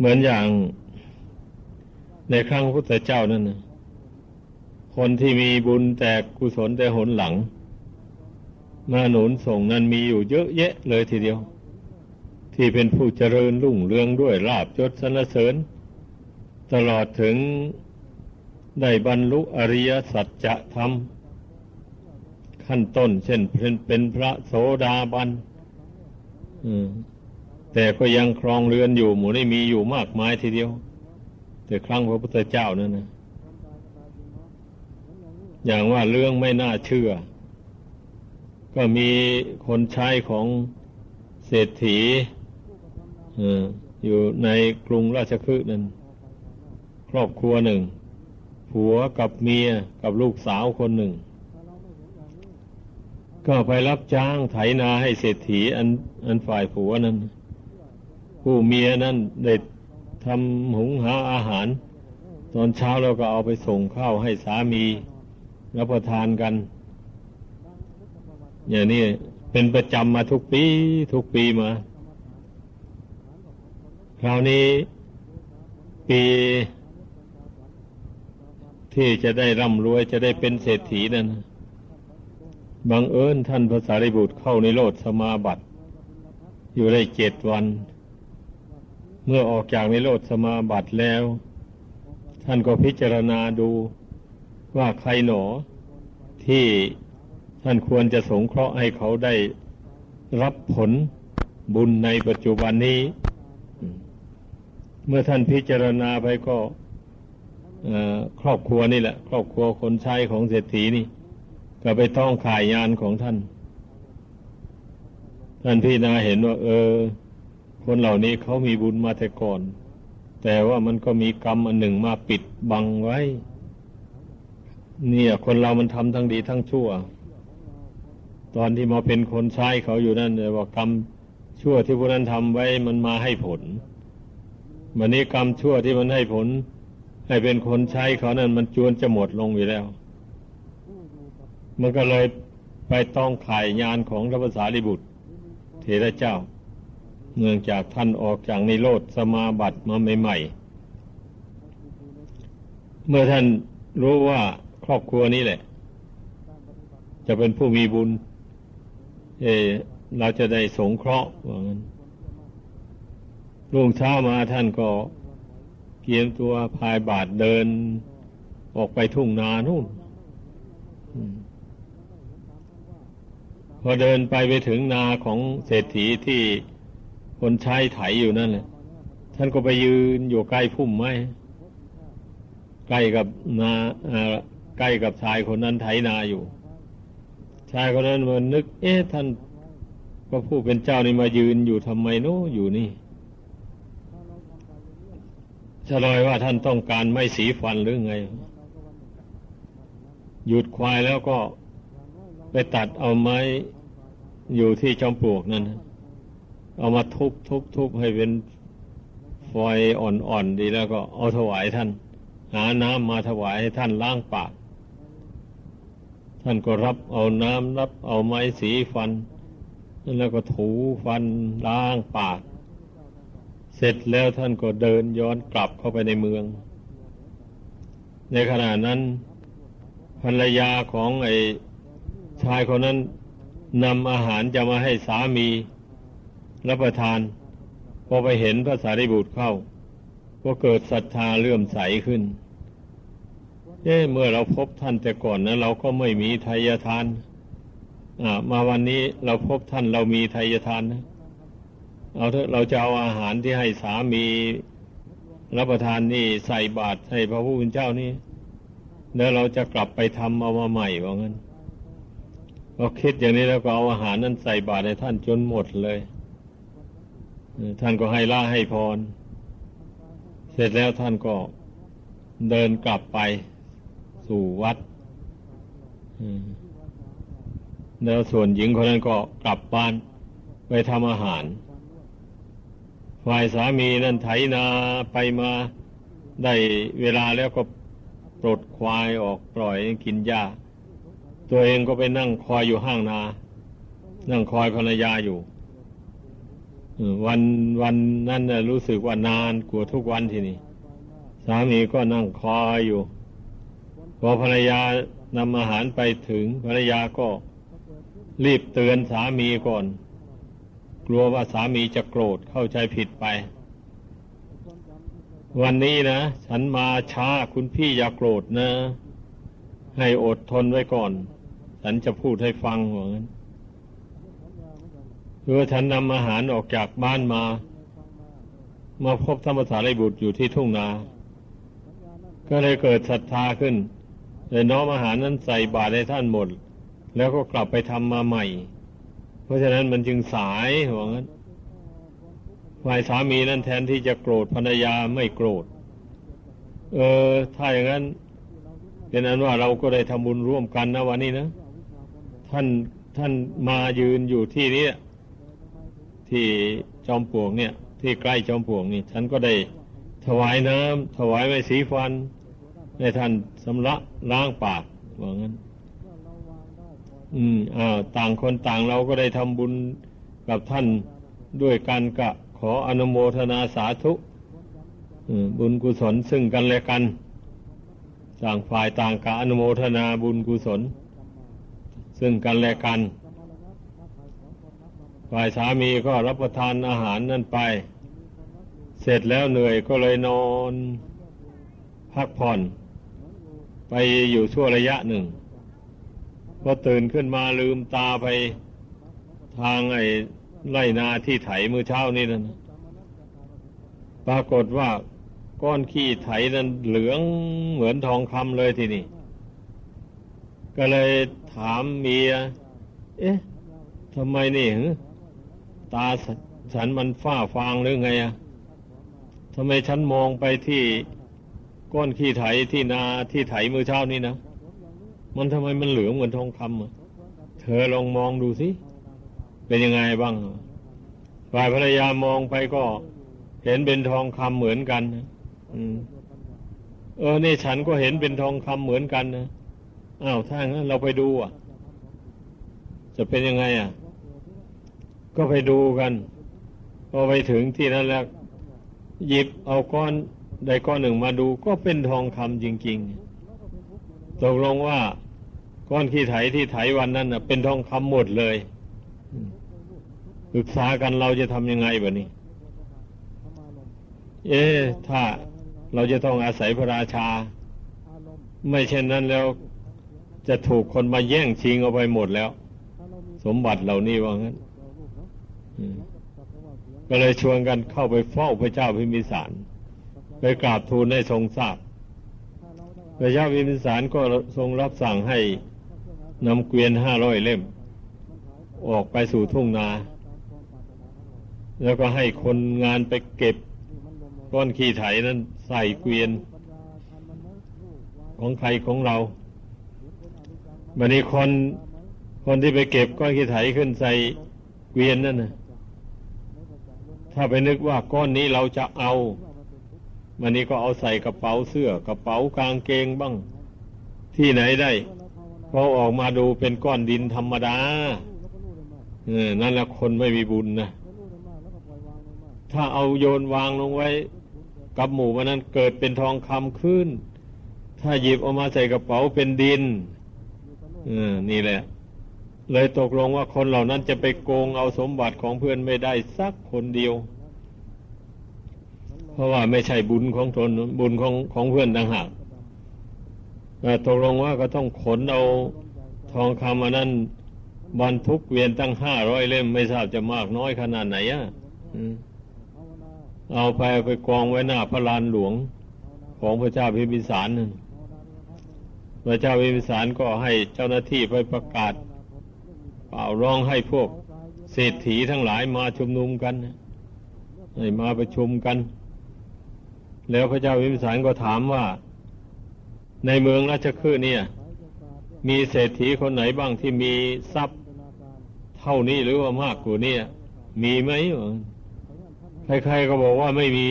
เหมือนอย่างในครั้งพระพุทธเจ้านั่นนะคนที่มีบุญแต่กุศลแต่หนหลัง มาหนุนส่งนั้นมีอยู่เยอะแยะเลยทีเดียว ที่เป็นผู้เจริญรุ่งเรืองด้วยลาบยศสรรเสริญ ตลอดถึงได้บรรลุอริยสัจธรรมขั้นต้น เช่นเป็นเป็นพระโสดาบัน แต่ก็ยังครองเรือนอยู่หมู่นี้มีอยู่มากมายทีเดียว แต่ครั้งพระพุทธเจ้านั่นนะอย่างว่าเรื่องไม่น่าเชื่อ ก็มีคนใช้ของเศรษฐีอยู่ในกรุงราชคฤห์นั้นครอบครัวหนึ่ง ผัวกับเมียกับลูกสาวคนหนึ่ง ก็ไปรับจ้างไถนาให้เศรษฐีอันอันฝ่ายผัวนั้น ผู้เมียนั้นได้ทำหุงหาอาหาร ตอนเช้าเราก็เอาไปส่งข้าวให้สามีรับประทานกัน อย่างนี้เป็นประจำมาทุกปี ทุกปีมา คราวนี้ปีที่จะได้ร่ำรวยจะได้เป็นเศรษฐีนั้นบังเอิญท่านพระสารีบุตรเข้าในโลดสมาบัติ อยู่ได้เจ็ดวัน เมื่อออกจากในโลดสมาบัติแล้ว ท่านก็พิจารณาดูว่าใครหนอ ที่ท่านควรจะสงเคราะห์ให้เขาได้รับผลบุญในปัจจุบันนี้ เมื่อท่านพิจารณาไปก็ครอบครัวนี่แหละ ครอบครัวคนใช้ของเศรษฐีนี่ ก็ไปต้องขายงานของท่าน ท่านพี่นาเห็นว่า เออ คนเหล่านี้เขามีบุญมาแต่ก่อน แต่ว่ามันก็มีกรรมอันหนึ่งมาปิดบังไว้ เนี่ย คนเรามันทำทั้งดีทั้งชั่ว ตอนที่มาเป็นคนใช้เขาอยู่นั่นเลยว่ากรรมชั่วที่พวกนั้นทำไว้มันมาให้ผลวันนี้กรรมชั่วที่มันให้ผล ให้เป็นคนใช้เขานั้นมันจวนจะหมดลงอยู่แล้ว มันก็เลยไปต้องขายงานของพระภาษาลิบุตรเทระเจ้า เนื่องจากท่านออกจากในโลดสมาบัติมาใหม่ๆ เมื่อท่านรู้ว่าครอบครัวนี้แหละ จะเป็นผู้มีบุญ เอเราจะได้สงเคราะห์ว่างั้นรุ่งเช้ามาท่านก็เกียมตัวพายบาทเดิน ออกไปทุ่งนานู่นพอเดินไปไปถึงนาของเศรษฐีที่ คนใช้ไถอยู่นั่นแหละท่านก็ไปยืนอยู่ใกล้พุ่มไม้ใกล้กับนาใกล้กับชายคนนั้นไถนาอยู่ ชายคนนั้นมันนึก เอ๊ะท่านก็ผู้เป็นเจ้านี่มายืนอยู่ทำไมโน้อยู่นี่ฉลอยว่าท่านต้องการไม่สีฟันหรือไง หยุดควายแล้วก็ไปตัดเอาไม้อยู่ที่จอมปลวกนั่น เอามาทุบทุบทุบให้เป็นฟอยอ่อนๆดีแล้วก็เอาถวายท่าน หาน้ำมาถวายให้ท่านล้างปาก ท่านก็รับเอาน้ำรับเอาไม้สีฟัน แล้วก็ถูฟันล้างปาก เสร็จแล้วท่านก็เดินย้อนกลับเข้าไปในเมือง ในขณะนั้นภรรยาของไอ้ชายคนนั้นนำอาหารจะมาให้สามี รับประทาน พอไปเห็นพระสารีบุตรเข้า ก็เกิดศรัทธาเลื่อมใสขึ้นเอ๊เมื่อเราพบท่านแต่ก่อนนะเราก็ไม่มีทายทานมาวันนี้เราพบท่านเรามีทายทานนะเอาเถอะเราจะเอาอาหารที่ให้สามีรับประทานนี่ใส่บาตรให้พระผู้เป็นเจ้านี่แล้วเราจะกลับไปทำเอามาใหม่ว่างั้นก็คิดอย่างนี้แล้วก็เอาอาหารนั้นใส่บาตรให้ท่านจนหมดเลย ท่านก็ให้ล่าให้พร เสร็จแล้วท่านก็เดินกลับไปสู่วัดแล้วส่วนหญิงคนนั้นก็กลับบ้านไปทำอาหาร ฝ่ายสามีนั่นไถนาไปมาได้เวลาแล้วก็ปลดควายออกปล่อยกินหญ้า ตัวเองก็ไปนั่งคอยอยู่ห้างนา นั่งคอยภรรยาอยู่ วันวันนั้นน่ะรู้สึกว่านานกว่าทุกวันทีนี้สามีก็นั่งคอยอยู่ พอภรรยานำอาหารไปถึงภรรยาก็รีบเตือนสามีก่อน กลัวว่าสามีจะโกรธเข้าใจผิดไป วันนี้นะ ฉันมาช้าคุณพี่อย่าโกรธนะ ให้อดทนไว้ก่อน ฉันจะพูดให้ฟังว่างั้น คือว่าฉันนำอาหารออกจากบ้านมา มาพบธรรมสารีบุตรอยู่ที่ทุ่งนา ก็เลยเกิดศรัทธาขึ้นเลยน้อมอาหารนั้นใส่บาตรให้ท่านหมด แล้วก็กลับไปทำมาใหม่ เพราะฉะนั้นมันจึงสายว่างั้นฝ่ายสามีนั่นแทนที่จะโกรธภรรยาไม่โกรธ เออ ถ้าอย่างนั้น เป็นนั้นว่าเราก็ได้ทำบุญร่วมกันนะวันนี้นะ ท่านท่านมายืนอยู่ที่นี้ ที่จอมปลวกเนี่ย ที่ใกล้จอมปลวกนี่ฉันก็ได้ถวายน้ำถวายไม้สีฟันให้ท่านสำระล้างปากว่างั้น อืมอ้าวต่างคนต่างเราก็ได้ทำบุญกับท่านด้วยกันกะขออนุโมทนาสาธุบุญกุศลซึ่งกันและกันต่างฝ่ายต่างกะอนุโมทนาบุญกุศล ซึ่งกันและกัน ฝ่ายสามีก็รับประทานอาหารนั่นไป เสร็จแล้วเหนื่อยก็เลยนอน พักผ่อน ไปอยู่ชั่วระยะหนึ่งพอตื่นขึ้นมาลืมตาไปทางไอ้ไรนาที่ไถมือเช้านี่นั่นปรากฏว่าก้อนขี้ไถนั้นเหลืองเหมือนทองคำเลยทีนี้ก็เลยถามเมีย เอ๊ะทำไมนี่หึ ตาฉันมันฝ้าฟางหรือไงอะทำไมฉันมองไปที่ก้อนขี้ไถที่นาที่ไถมือเช้านี่นะ มันทำไมมันเหลืองเหมือนทองคำอะเธอลองมองดูสิ เป็นยังไงบ้างฝ่ายภรรยามองไปก็เห็นเป็นทองคำเหมือนกันนะอืมเออนี่ฉันก็เห็นเป็นทองคำเหมือนกันนะอ้าวถ้างั้นเราไปดูอะ จะเป็นยังไงอะ ก็ไปดูกันพอไปถึงที่นั่นแล้วหยิบเอาก้อนใดก้อนหนึ่งมาดูก็เป็นทองคำจริง ๆ ตกลงว่าก้อนขี้ไถที่ไถวันนั้นนะเป็นทองคำหมดเลยปรึกษากันเราจะทำยังไงแบบนี้ เอ๊ถ้าเราจะต้องอาศัยพระราชา ไม่เช่นนั้นแล้ว จะถูกคนมาแย่งชิงเอาไปหมดแล้ว สมบัติเหล่านี้ว่างั้น ก็เลยชวนกันเข้าไปเฝ้าพระเจ้าพิมิสาร ไปกราบทูลให้ทรงทราบ พระเจ้าพิมิสารก็ทรงรับสั่งให้นำเกวียนห้าร้อยเล่ม ออกไปสู่ทุ่งนา แล้วก็ให้คนงานไปเก็บก้อนขี้ไถนั้นใส่เกวียน ของใครของเราบันนี้คนคนที่ไปเก็บก้อนขี้ไถขึ้นใส่เกวียนนั่นนะ ถ้าไปนึกว่าก้อนนี้เราจะเอามันนี้ก็เอาใส่กระเป๋าเสื้อกระเป๋ากางเกงบ้าง ที่ไหนได้พอออกมาดูเป็นก้อนดินธรรมดาเออนั่นแหละคนไม่มีบุญนะถ้าเอาโยนวางลงไว้ กับหมู่มันนั้นเกิดเป็นทองคำขึ้น ถ้าหยิบออกมาใส่กระเป๋าเป็นดินเออนี่แหละ เลยตกลงว่าคนเหล่านั้นจะไปโกงเอาสมบัติของเพื่อนไม่ได้สักคนเดียว เพราะว่าไม่ใช่บุญของตนบุญของของเพื่อนต่างหากแต่ตกลงว่าก็ต้องขนเอาทองคำอันนั้นบรรทุกเวียนตั้งห้าร้อยเล่มไม่ทราบจะมากน้อยขนาดไหนอะเอาไปไปกองไว้หน้าพระลานหลวงของพระเจ้าพิมพิสารนั่นพระเจ้าพิมพิสารก็ให้เจ้าหน้าที่ไปประกาศ เป่าร้องให้พวกเศรษฐีทั้งหลายมาชุมนุมกันให้มาประชุมกัน แล้วพระเจ้าพิมพิสารก็ถามว่า ในเมืองราชคฤห์เนี่ย มีเศรษฐีคนไหนบ้างที่มีทรัพย์เท่านี้หรือว่ามากกว่านี้มีไหมใครๆก็บอกว่าไม่มี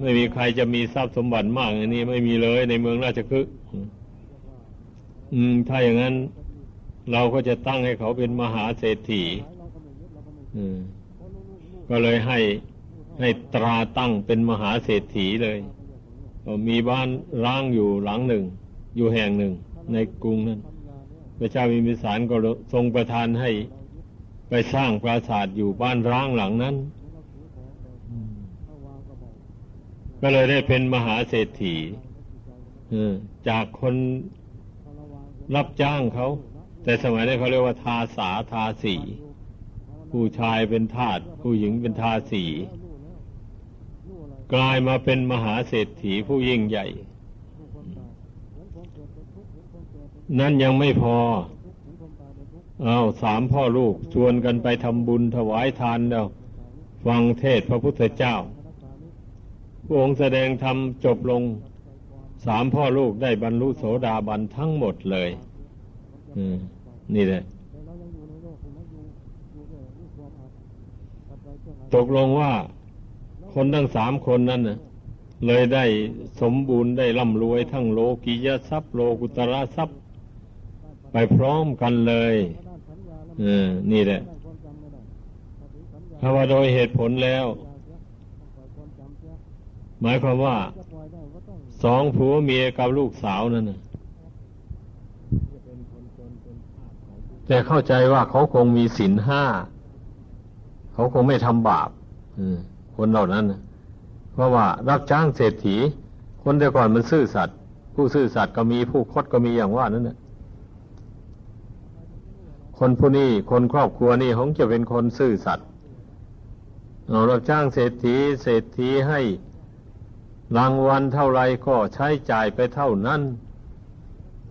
ไม่มีใครจะมีทรัพย์สมบัติมากอย่างนี้ไม่มีเลยในเมืองราชคฤห์อืมถ้าอย่างนั้น เราก็จะตั้งให้เขาเป็นมหาเศรษฐีก็เลยให้ให้ตราตั้งเป็นมหาเศรษฐีเลยก็มีบ้านร้างอยู่หลังหนึ่ง อยู่แห่งหนึ่ง ในกรุงนั้น พระเจ้ามีมิสารก็ทรงประทานให้ไปสร้างปราสาทอยู่บ้านร้างหลังนั้น ก็เลยได้เป็นมหาเศรษฐีจากคนรับจ้างเขา แต่สมัยนั้นเขาเรียกว่าทาสาทาสี ผู้ชายเป็นทาสผู้หญิงเป็นทาสี กลายมาเป็นมหาเศรษฐีผู้ยิ่งใหญ่ นั่นยังไม่พอเอาสามพ่อลูกชวนกันไปทำบุญถวายทานแล้วฟังเทศพระพุทธเจ้า พระองค์แสดงธรรมจบลงสามพ่อลูกได้บรรลุโสดาบันทั้งหมดเลย อืม นี่แหละตกลงว่าคนทั้งสามคนนั้นน่ะเลยได้สมบูรณ์ได้ร่ำรวยทั้งโลกิยทรัพย์โลกุตระทรัพย์ ไปพร้อมกันเลยเออนี่แหละถ้าว่าโดยเหตุผลแล้ว หมายความว่าสองผัวเมียกับลูกสาวนั่นน่ะ แต่เข้าใจว่าเขาคงมีศีลห้า เขาคงไม่ทำบาปคนเหล่านั้น เพราะว่ารับจ้างเศรษฐี คนแต่ก่อนมันซื่อสัตย์ผู้ซื่อสัตย์ก็มีผู้คดก็มีอย่างว่านั่นนะคนผู้นี้คนครอบครัวนี่คงจะเป็นคนซื่อสัตย์เรารับจ้างเศรษฐี เศรษฐีให้รางวัลเท่าไรก็ใช้จ่ายไปเท่านั้น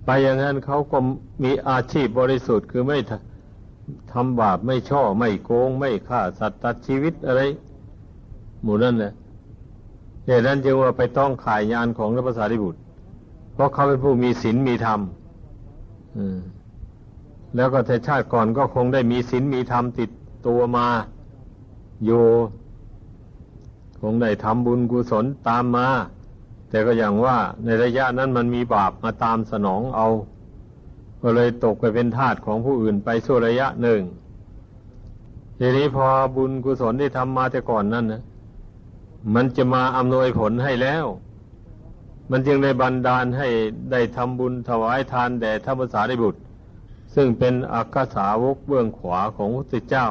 ไปอย่างนั้นเขาก็มีอาชีพบริสุทธิ์คือไม่ทำบาปไม่ช่อไม่โกง ไม่ฆ่าสัตว์ตัดชีวิตอะไร หมู่นั่นแหละเหตุนั้นจึงว่าไปต้องขายยานของพระภาษาริบุตร เพราะเขาเป็นผู้มีศีลมีธรรมอืมแล้วก็แต่ชาติก่อนก็คงได้มีศีลมีธรรมติดตัวมาอยู่คงได้ทำบุญกุศลตามมา แต่ก็อย่างว่าในระยะนั้นมันมีบาปมาตามสนองเอา ก็เลยตกไปเป็นทาสของผู้อื่นไปสู่ระยะหนึ่ง ทีนี้พอบุญกุศลที่ทำมาแต่ก่อนนั้นนะมันจะมาอำนวยผลให้แล้ว มันจึงได้บันดาลให้ได้ทำบุญถวายทานแด่ท่านภาษาริบุตร ซึ่งเป็นอักษาวกเบื้องขวาของพระพุทธเจ้า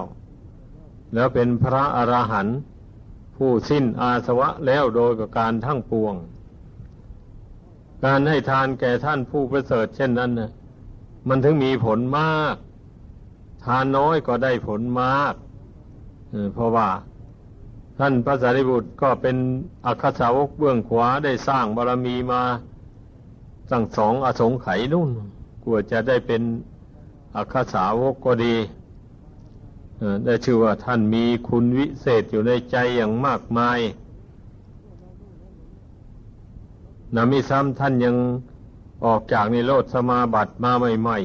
แล้วเป็นพระอรหันต์ผู้สิ้นอาสวะแล้วโดยประการทั้งปวง การให้ทานแก่ท่านผู้ประเสริฐเช่นนั้นนะมันถึงมีผลมาก ทานน้อยก็ได้ผลมากเพราะว่า ท่านพระสารีบุตรก็เป็นอักษาวกเบื้องขวาได้สร้างบารมีมาตั้งสองอสงไขยนู่นกว่าจะได้เป็นอักษาวกก็ดีได้ชื่อว่าท่านมีคุณวิเศษอยู่ในใจอย่างมากมาย นามิซ้ำท่านยังออกจากนิโรธสมาบัติมาใหม่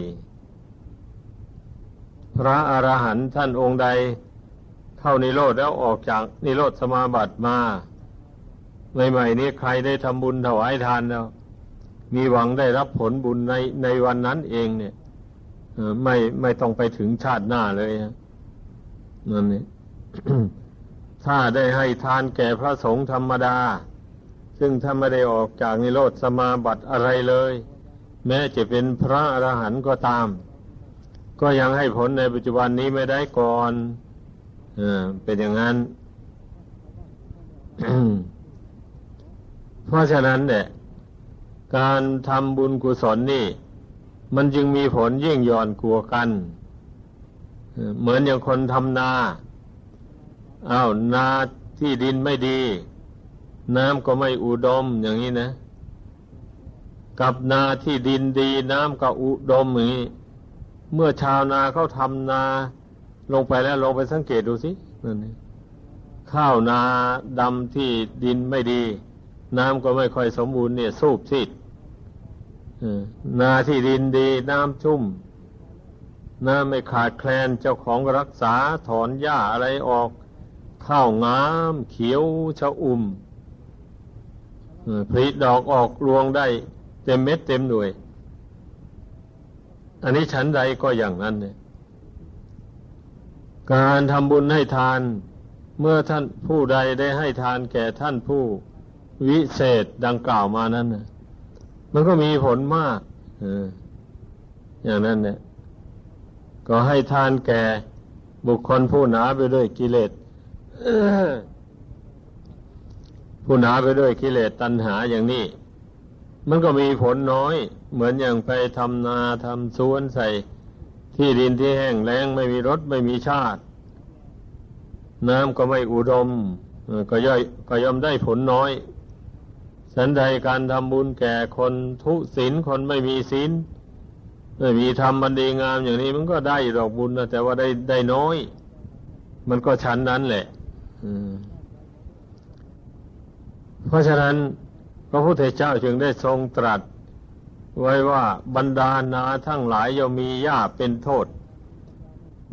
ๆ พระอรหันต์ท่านองค์ใดเข้านิโรธแล้วออกจากนิโรธสมาบัติมาใหม่ๆนี้ใครได้ทำบุญถวายทานแล้ว มีหวังได้รับผลบุญในในวันนั้นเองเนี่ยไม่ไม่ต้องไปถึงชาติหน้าเลยฮะนั่นนี่ถ้าได้ให้ทานแก่พระสงฆ์ธรรมดา ซึ่งถ้าไม่ได้ออกจากนิโรธสมาบัติอะไรเลย แม้จะเป็นพระอรหันต์ก็ตาม ก็ยังให้ผลในปัจจุบันนี้ไม่ได้ก่อนเอเป็นอย่างนั้น เพราะฉะนั้นเนี่ยการทำบุญกุศลนี่ มันจึงมีผลยิ่งย่อนกลัวกันเออเหมือนอย่างคนทำนาอ้าวนาที่ดินไม่ดี น้ำก็ไม่อุดมอย่างนี้นะ กับนาที่ดินดีน้ำก็อุดมอย่างนี้เมื่อชาวนาเขาทำนาลงไปแล้วลงไปสังเกตดูสินั่นนี่ข้าวนาดำที่ดินไม่ดี น้ำก็ไม่ค่อยสมบูรณ์เนี่ย สูบซีดนาที่ดินดีน้ำชุ่ม น้ำไม่ขาดแคลนเจ้าของรักษาถอนหญ้าอะไรออก ข้าวงาม เขียวชะอุ่ม ผลิดอกออกรวงได้เต็มเม็ดเต็มหน่วย อันนี้ฉันใดก็อย่างนั้นเนี่ย การทำบุญให้ทาน เมื่อท่านผู้ใดได้ให้ทานแก่ท่านผู้วิเศษดังกล่าวมานั้นนะมันก็มีผลมากอย่างนั้นเนี่ย ก็ให้ทานแก่บุคคลผู้หนาไปด้วยกิเลส ผู้หนาไปด้วยกิเลสตัณหาอย่างนี้ มันก็มีผลน้อย เหมือนอย่างไปทำนาทำสวนใส่ ที่ดินที่แห้งแล้งไม่มีรสไม่มีชาติ น้ำก็ไม่อุดม ก็ย่อยก็ย่อมได้ผลน้อย สันใดการทำบุญแก่คนทุศีลคนไม่มีศีลไม่มีทำมันดีงามอย่างนี้มันก็ได้ดอกบุญนะแต่ว่าได้ได้น้อย มันก็ชั้นนั้นแหละ อืม เพราะฉะนั้นพระพุทธเจ้าจึงได้ทรงตรัส ไว้ว่าบรรดานาทั้งหลายย่อมมีหญ้าเป็นโทษ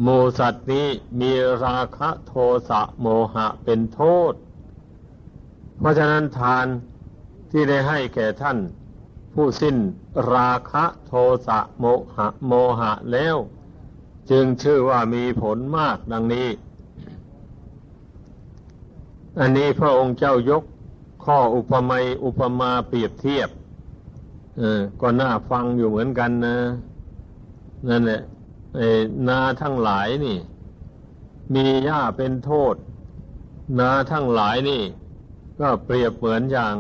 หมูสัตว์นี้มีราคะโทสะโมหะเป็นโทษ เพราะฉะนั้นทานที่ได้ให้แก่ท่าน ผู้สิ้นราคะโทสะโมหะโมหะแล้ว จึงชื่อว่ามีผลมากดังนี้ อันนี้พระองค์เจ้ายก ข้ออุปมาอุปมาเปรียบเทียบก็น่าฟังอยู่เหมือนกันนะ นั่นแหละนาทั้งหลายนี่ มีหญ้าเป็นโทษ นาทั้งหลายนี่ ก็เปรียบเหมือนอย่าง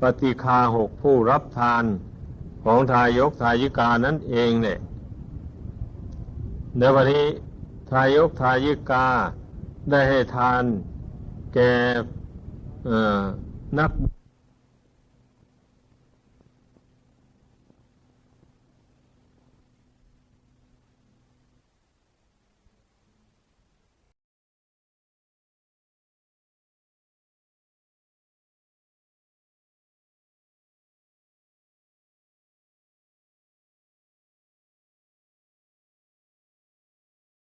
ปฏิคาหกผู้รับทานของทายกทายิกานั่นเองเนี่ยในวันนี้ทายกทายิกาได้ให้ทานแก่ na.